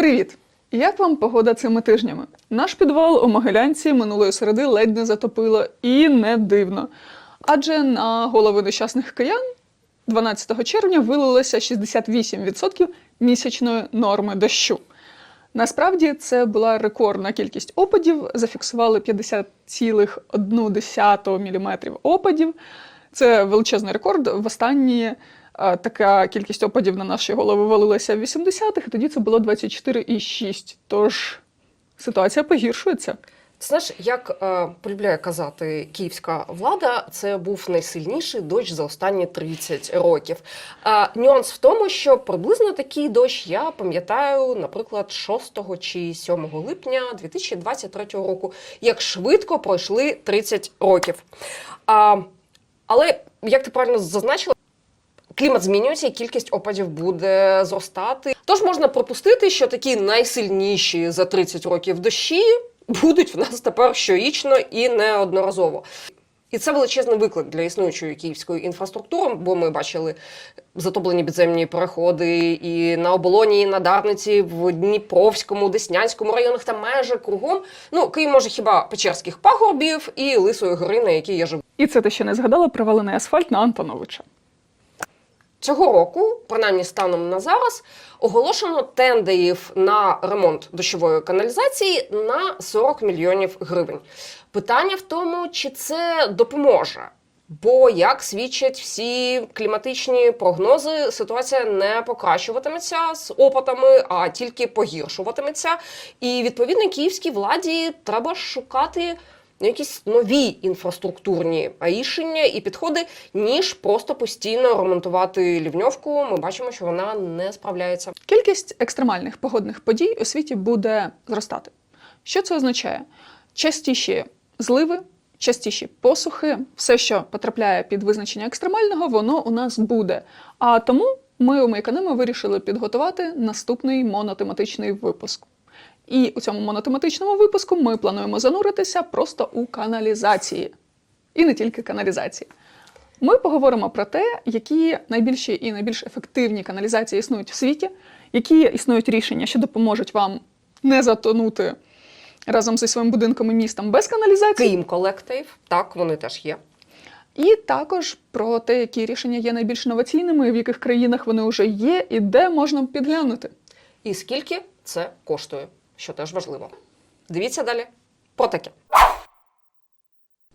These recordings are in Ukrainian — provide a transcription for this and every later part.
Привіт! Як вам погода цими тижнями? Наш підвал у Могилянці минулої середи ледь не затопило, і не дивно. Адже на голови нещасних киян 12 червня вилилося 68% місячної норми дощу. Насправді це була рекордна кількість опадів. Зафіксували 50,1 мм опадів. Це величезний рекорд. В останні така кількість опадів на наші голови валилася в 80-х, і тоді це було 24,6. Тож ситуація погіршується. Знаєш, як е, полюбляє казати київська влада, це був найсильніший дощ за останні 30 років. Е, нюанс в тому, що приблизно такий дощ я пам'ятаю, наприклад, 6 чи 7 липня 2023 року, як швидко пройшли 30 років. А, але як ти правильно зазначила, Клімат змінюється, і кількість опадів буде зростати. Тож можна пропустити, що такі найсильніші за 30 років дощі будуть в нас тепер щорічно і неодноразово. І це величезний виклик для існуючої київської інфраструктури, бо ми бачили затоплені підземні переходи і на оболоні, і на Дарниці, в Дніпровському, Деснянському районах та майже кругом. Ну, Київ може хіба Печерських пагорбів і Лисої гори, на якій я живу. І це ти ще не згадала провалений асфальт на Антоновича. Цього року, принаймні станом на зараз, оголошено тендерів на ремонт дощової каналізації на 40 мільйонів гривень. Питання в тому, чи це допоможе. Бо, як свідчать всі кліматичні прогнози, ситуація не покращуватиметься з опитами, а тільки погіршуватиметься. І відповідно київській владі треба шукати якісь нові інфраструктурні рішення і підходи, ніж просто постійно ремонтувати лівньовку. Ми бачимо, що вона не справляється. Кількість екстремальних погодних подій у світі буде зростати. Що це означає? Частіші зливи, частіші посухи, все, що потрапляє під визначення екстремального, воно у нас буде. А тому ми у Майканемо вирішили підготувати наступний монотематичний випуск. І у цьому монотематичному випуску ми плануємо зануритися просто у каналізації. І не тільки каналізації. Ми поговоримо про те, які найбільші і найбільш ефективні каналізації існують в світі, які існують рішення, що допоможуть вам не затонути разом зі своїм будинком і містом без каналізації. Київ колектив, так вони теж є. І також про те, які рішення є найбільш інноваційними, в яких країнах вони вже є, і де можна підглянути. І скільки це коштує, що теж важливо. Дивіться далі про таке.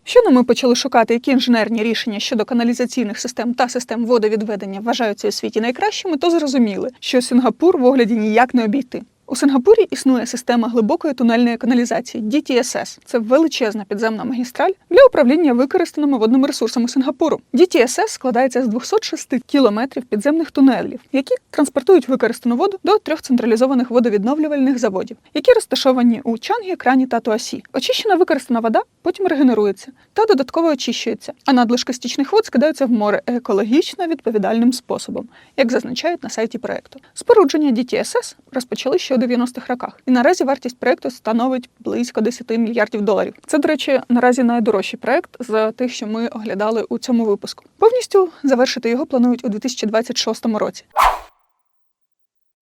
Щойно ми почали шукати, які інженерні рішення щодо каналізаційних систем та систем водовідведення вважаються у світі найкращими, то зрозуміли, що Сінгапур в огляді ніяк не обійти. У Сингапурі існує система глибокої тунельної каналізації DTSS. Це величезна підземна магістраль для управління використаними водними ресурсами Сингапуру. DTSS складається з 206 кілометрів підземних тунелів, які транспортують використану воду до трьох централізованих водовідновлювальних заводів, які розташовані у Чангі, Крані та Туасі. Очищена використана вода потім регенерується та додатково очищується, а надлишки стічних вод скидаються в море екологічно відповідальним способом, як зазначають на сайті проекту. Спорудження DTSS розпочали ще у 90-х роках, і наразі вартість проекту становить близько 10 мільярдів доларів. Це, до речі, наразі найдорожчий проект з тих, що ми оглядали у цьому випуску. Повністю завершити його планують у 2026 році.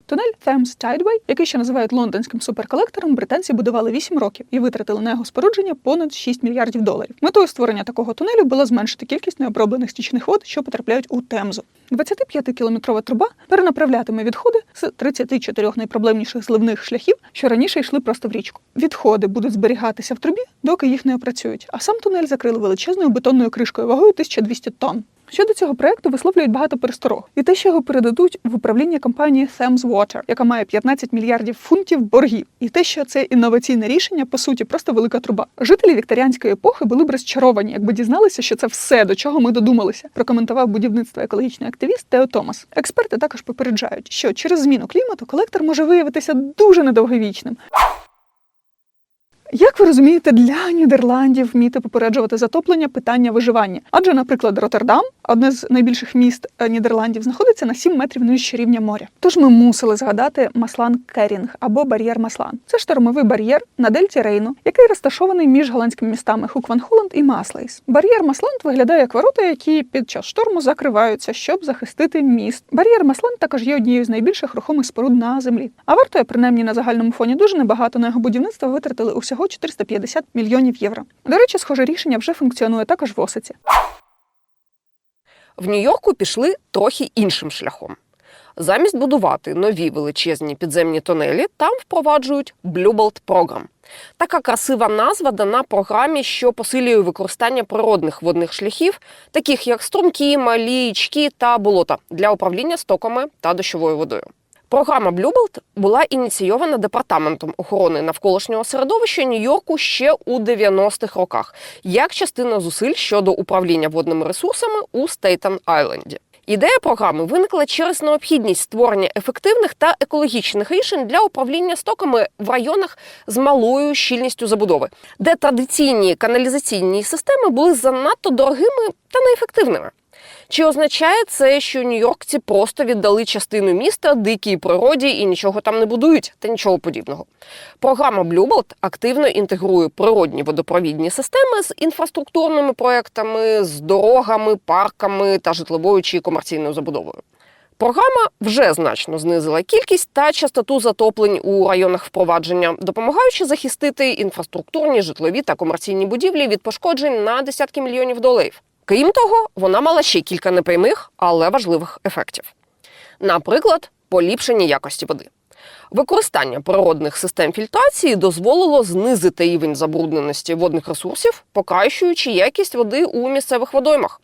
Тунель Thames Tideway, який ще називають лондонським суперколектором, британці будували 8 років і витратили на його спорудження понад 6 мільярдів доларів. Метою створення такого тунелю було зменшити кількість необроблених стічних вод, що потрапляють у Темзу. 25-кілометрова труба перенаправлятиме відходи з 34 найпроблемніших зливних шляхів, що раніше йшли просто в річку. Відходи будуть зберігатися в трубі, доки їх не опрацюють, а сам тунель закрили величезною бетонною кришкою вагою 1200 тонн. Щодо цього проекту висловлюють багато пересторог і те, що його передадуть в управління компанії Thames Water, яка має 15 мільярдів фунтів боргів, і те, що це інноваційне рішення, по суті, просто велика труба. Жителі вікторіанської епохи були б розчаровані, якби дізналися, що це все, до чого ми додумалися. Прокоментував будівництво екологічний активіст Тео Томас. Експерти також попереджають, що через зміну клімату колектор може виявитися дуже недовговічним. Як ви розумієте, для Нідерландів вміти попереджувати затоплення питання виживання. Адже, наприклад, Роттердам, одне з найбільших міст е, Нідерландів, знаходиться на 7 метрів нижче рівня моря. Тож ми мусили згадати Маслан Керінг або бар'єр Маслан. Це штормовий бар'єр на дельті Рейну, який розташований між голландськими містами Хукванхоланд і Маслейс. Бар'єр Масланд виглядає як ворота, які під час шторму закриваються, щоб захистити міст. Бар'єр Масланд також є однією з найбільших рухомих споруд на землі. А вартує принаймні на загальному фоні дуже небагато. На його будівництво витратили усього 450 мільйонів євро. До речі, схоже рішення вже функціонує також в Осиці. В Нью-Йорку пішли трохи іншим шляхом. Замість будувати нові величезні підземні тунелі, там впроваджують Blue Belt Program. Така красива назва дана програмі, що посилює використання природних водних шляхів, таких як струмки, малі річки та болота для управління стоками та дощовою водою. Програма Belt була ініційована департаментом охорони навколишнього середовища Нью-Йорку ще у 90-х роках, як частина зусиль щодо управління водними ресурсами у Стейтен Айленді. Ідея програми виникла через необхідність створення ефективних та екологічних рішень для управління стоками в районах з малою щільністю забудови, де традиційні каналізаційні системи були занадто дорогими та неефективними. Чи означає це, що нью-йоркці просто віддали частину міста дикій природі і нічого там не будують, та нічого подібного? Програма Blue Belt активно інтегрує природні водопровідні системи з інфраструктурними проектами, з дорогами, парками та житловою чи комерційною забудовою. Програма вже значно знизила кількість та частоту затоплень у районах впровадження, допомагаючи захистити інфраструктурні, житлові та комерційні будівлі від пошкоджень на десятки мільйонів доларів. Крім того, вона мала ще кілька непрямих, але важливих ефектів. Наприклад, поліпшення якості води. Використання природних систем фільтрації дозволило знизити рівень забрудненості водних ресурсів, покращуючи якість води у місцевих водоймах.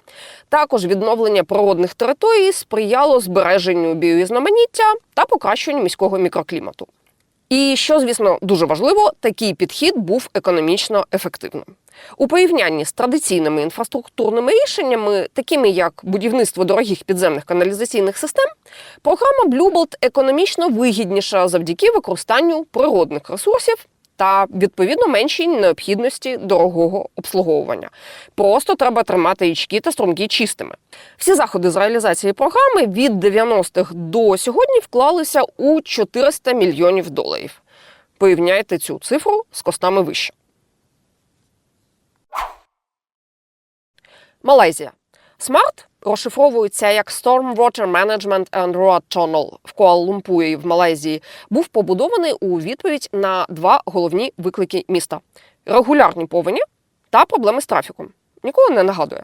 Також відновлення природних територій сприяло збереженню біорізноманіття та покращенню міського мікроклімату. І що, звісно, дуже важливо, такий підхід був економічно ефективним. У порівнянні з традиційними інфраструктурними рішеннями, такими як будівництво дорогих підземних каналізаційних систем, програма Bluebelt економічно вигідніша завдяки використанню природних ресурсів та відповідно меншій необхідності дорогого обслуговування. Просто треба тримати річки та струмки чистими. Всі заходи з реалізації програми від 90-х до сьогодні вклалися у 400 мільйонів доларів. Порівняйте цю цифру з коштами вище. Малайзія. SMART розшифровується як Storm Water Management and Road Channel в Куала-Лумпурі в Малайзії. Був побудований у відповідь на два головні виклики міста: регулярні повені та проблеми з трафіком. Ніколи не нагадує.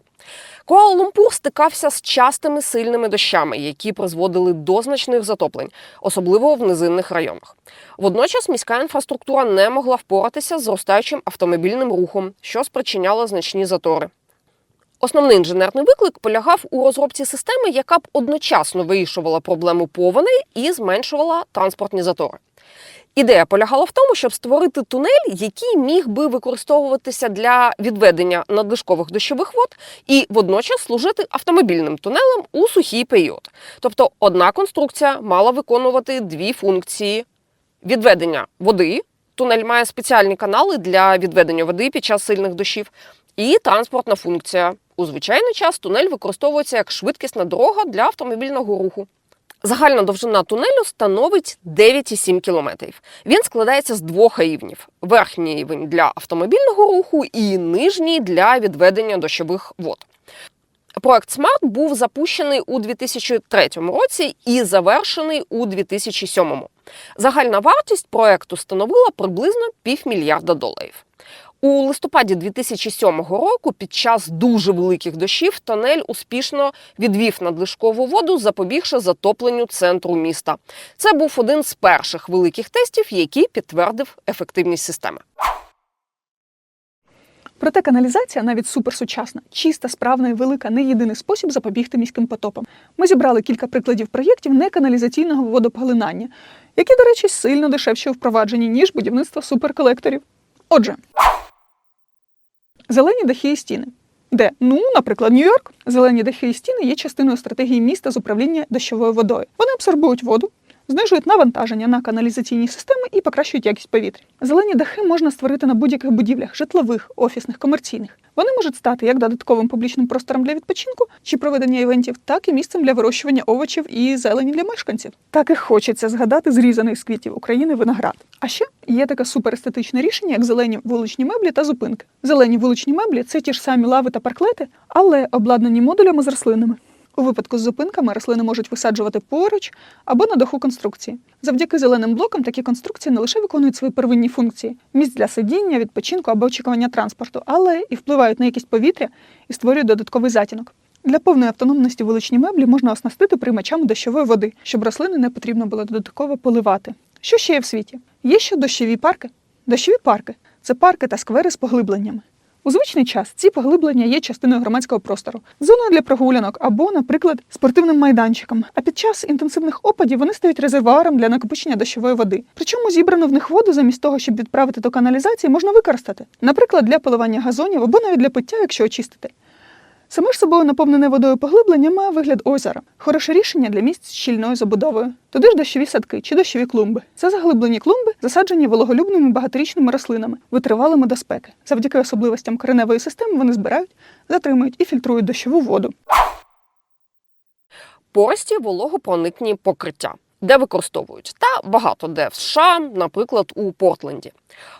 Куала-Лумпур стикався з частими сильними дощами, які призводили до значних затоплень, особливо в низинних районах. Водночас міська інфраструктура не могла впоратися з зростаючим автомобільним рухом, що спричиняло значні затори. Основний інженерний виклик полягав у розробці системи, яка б одночасно вирішувала проблему повеней і зменшувала транспортні затори. Ідея полягала в тому, щоб створити тунель, який міг би використовуватися для відведення надлишкових дощових вод і водночас служити автомобільним тунелем у сухий період. Тобто одна конструкція мала виконувати дві функції: відведення води. Тунель має спеціальні канали для відведення води під час сильних дощів, і транспортна функція. У звичайний час тунель використовується як швидкісна дорога для автомобільного руху. Загальна довжина тунелю становить 9,7 кілометрів. Він складається з двох рівнів: верхній рівень для автомобільного руху і нижній для відведення дощових вод. Проект SMART був запущений у 2003 році і завершений у 2007. Загальна вартість проекту становила приблизно півмільярда доларів. У листопаді 2007 року, під час дуже великих дощів, тонель успішно відвів надлишкову воду, запобігши затопленню центру міста. Це був один з перших великих тестів, який підтвердив ефективність системи. Проте каналізація, навіть суперсучасна, чиста, справна і велика, не єдиний спосіб запобігти міським потопам. Ми зібрали кілька прикладів проєктів неканалізаційного водопоглинання, які, до речі, сильно дешевші у впровадженні, ніж будівництво суперколекторів. Отже, зелені дахи і стіни. Де, ну, наприклад, Нью-Йорк, зелені дахи і стіни є частиною стратегії міста з управління дощовою водою. Вони абсорбують воду, знижують навантаження на каналізаційні системи і покращують якість повітря. Зелені дахи можна створити на будь-яких будівлях житлових, офісних, комерційних. Вони можуть стати як додатковим публічним простором для відпочинку чи проведення івентів, так і місцем для вирощування овочів і зелені для мешканців. Так і хочеться згадати зрізаний з квітів України виноград. А ще є таке суперестетичне рішення, як зелені вуличні меблі та зупинки. Зелені вуличні меблі це ті ж самі лави та парклети, але обладнані модулями з рослинами. У випадку з зупинками рослини можуть висаджувати поруч або на даху конструкції. Завдяки зеленим блокам такі конструкції не лише виконують свої первинні функції місць для сидіння, відпочинку або очікування транспорту, але і впливають на якість повітря і створюють додатковий затінок. Для повної автономності вуличні меблі можна оснастити приймачами дощової води, щоб рослини не потрібно було додатково поливати. Що ще є в світі? Є ще дощові парки. Дощові парки це парки та сквери з поглибленнями. У звичний час ці поглиблення є частиною громадського простору, зоною для прогулянок або, наприклад, спортивним майданчиком. А під час інтенсивних опадів вони стають резервуаром для накопичення дощової води. Причому зібрану в них воду замість того, щоб відправити до каналізації, можна використати, наприклад, для поливання газонів або навіть для пиття, якщо очистити. Саме ж собою наповнене водою поглиблення має вигляд озера. Хороше рішення для місць з щільною забудовою. Туди ж дощові садки чи дощові клумби. Це заглиблені клумби, засаджені вологолюбними багаторічними рослинами, витривалими до спеки. Завдяки особливостям кореневої системи вони збирають, затримують і фільтрують дощову воду. Пористі вологопроникні покриття, де використовують та багато де в США, наприклад, у Портленді.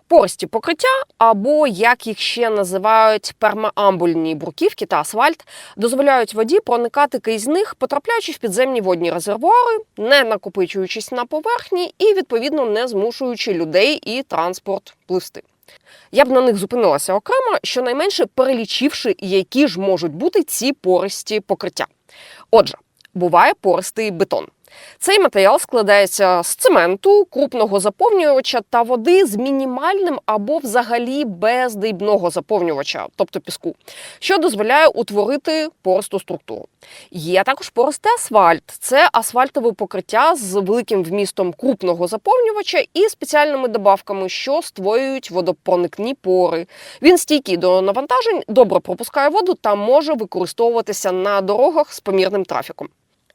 Пористі покриття, або як їх ще називають пермеамбульні бруківки та асфальт, дозволяють воді проникати крізь них, потрапляючи в підземні водні резервуари, не накопичуючись на поверхні і відповідно не змушуючи людей і транспорт пливсти. Я б на них зупинилася окремо, щонайменше перелічивши, які ж можуть бути ці пористі покриття. Отже, буває пористий бетон. Цей матеріал складається з цементу, крупного заповнювача та води з мінімальним або взагалі без дрібного заповнювача, тобто піску, що дозволяє утворити пористу структуру. Є також пористий асфальт. Це асфальтове покриття з великим вмістом крупного заповнювача і спеціальними добавками, що створюють водопроникні пори. Він стійкий до навантажень, добре пропускає воду та може використовуватися на дорогах з помірним трафіком.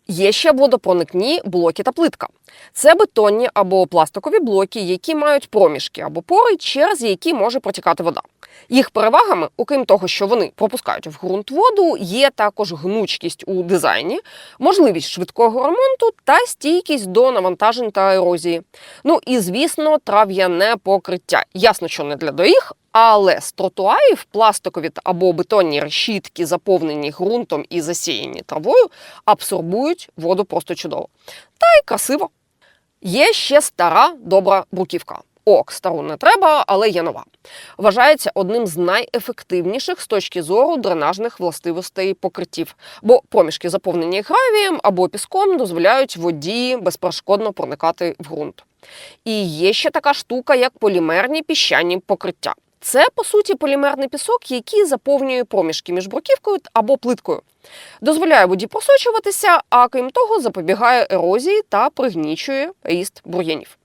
Є ще водопроникні блоки та плитка. Це бетонні або пластикові блоки, які мають проміжки або пори, через які може протікати вода. Їх перевагами, окрім того, що вони пропускають в ґрунт воду, є також гнучкість у дизайні, можливість швидкого ремонту та стійкість до навантажень та ерозії. Ну і звісно, трав'яне покриття. Ясно, що не для доріг, але з тротуарів пластикові або бетонні решітки, заповнені ґрунтом і засіяні травою, абсорбують воду просто чудово. Та й красиво. Є ще стара добра бруківка. Ок, стару не треба, але є нова. Вважається одним з найефективніших з точки зору дренажних властивостей покриттів, бо проміжки, заповнені гравієм або піском, дозволяють воді безперешкодно проникати в ґрунт. І є ще така штука, як полімерні піщані покриття. Це по суті полімерний пісок, який заповнює проміжки між бруківкою або плиткою. Дозволяє воді просочуватися, а крім того, запобігає ерозії та пригнічує ріст бур'янів.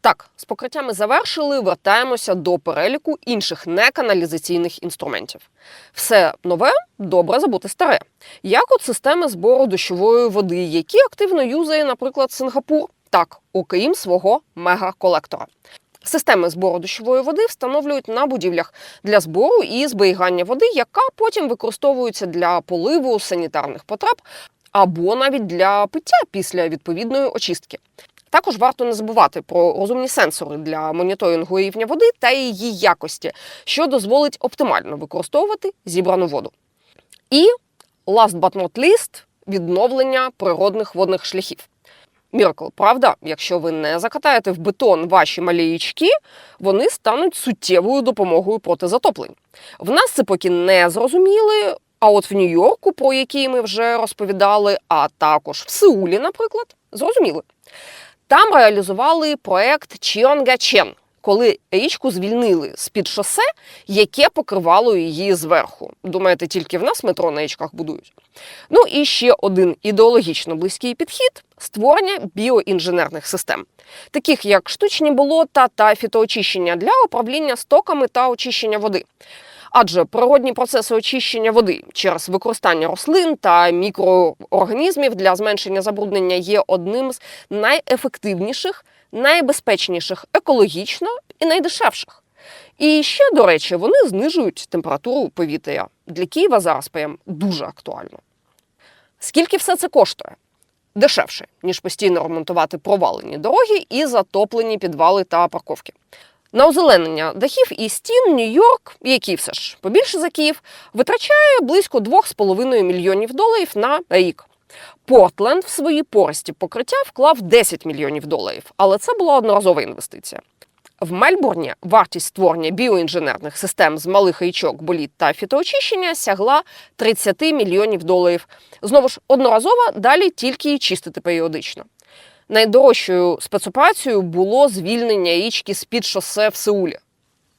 Так, з покриттями завершили. Вертаємося до переліку інших неканалізаційних інструментів. Все нове добре забути старе, як от системи збору дощової води, які активно юзає, наприклад, Сингапур, так, окрім свого мегаколектора. Системи збору дощової води встановлюють на будівлях для збору і зберігання води, яка потім використовується для поливу санітарних потреб або навіть для пиття після відповідної очистки. Також варто не забувати про розумні сенсори для моніторингу рівня води та її якості, що дозволить оптимально використовувати зібрану воду. І last but not least – відновлення природних водних шляхів. Міркл, правда, якщо ви не закатаєте в бетон ваші малі річки, вони стануть суттєвою допомогою проти затоплень. В нас це поки не зрозуміли. А от в Нью-Йорку, про який ми вже розповідали, а також в Сеулі, наприклад, зрозуміли. Там реалізували проект Чіонгачен, коли річку звільнили з-під шосе, яке покривало її зверху. Думаєте, тільки в нас метро на річках будують? Ну і ще один ідеологічно близький підхід створення біоінженерних систем, таких як штучні болота та фітоочищення для управління стоками та очищення води. Адже природні процеси очищення води через використання рослин та мікроорганізмів для зменшення забруднення є одним з найефективніших, найбезпечніших екологічно і найдешевших. І ще, до речі, вони знижують температуру повітря. Для Києва зараз прям дуже актуально. Скільки все це коштує? Дешевше, ніж постійно ремонтувати провалені дороги і затоплені підвали та парковки. На озеленення дахів і стін Нью-Йорк, який все ж побільше за Київ, витрачає близько 2,5 мільйонів доларів на рік. Портленд в свої пористі покриття вклав 10 мільйонів доларів, але це була одноразова інвестиція. В Мельбурні вартість створення біоінженерних систем з малих річок, боліт та фітоочищення сягла 30 мільйонів доларів. Знову ж одноразово, далі тільки її чистити періодично. Найдорожчою спецоперацією було звільнення річки з-під шосе в Сеулі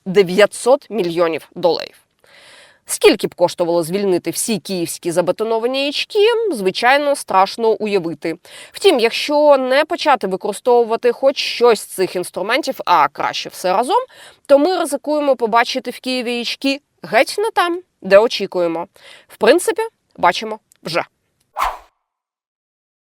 900 мільйонів доларів. Скільки б коштувало звільнити всі київські забетоновані ячки, звичайно, страшно уявити. Втім, якщо не почати використовувати хоч щось з цих інструментів, а краще все разом, то ми ризикуємо побачити в Києві ячки геть не там, де очікуємо. В принципі, бачимо вже.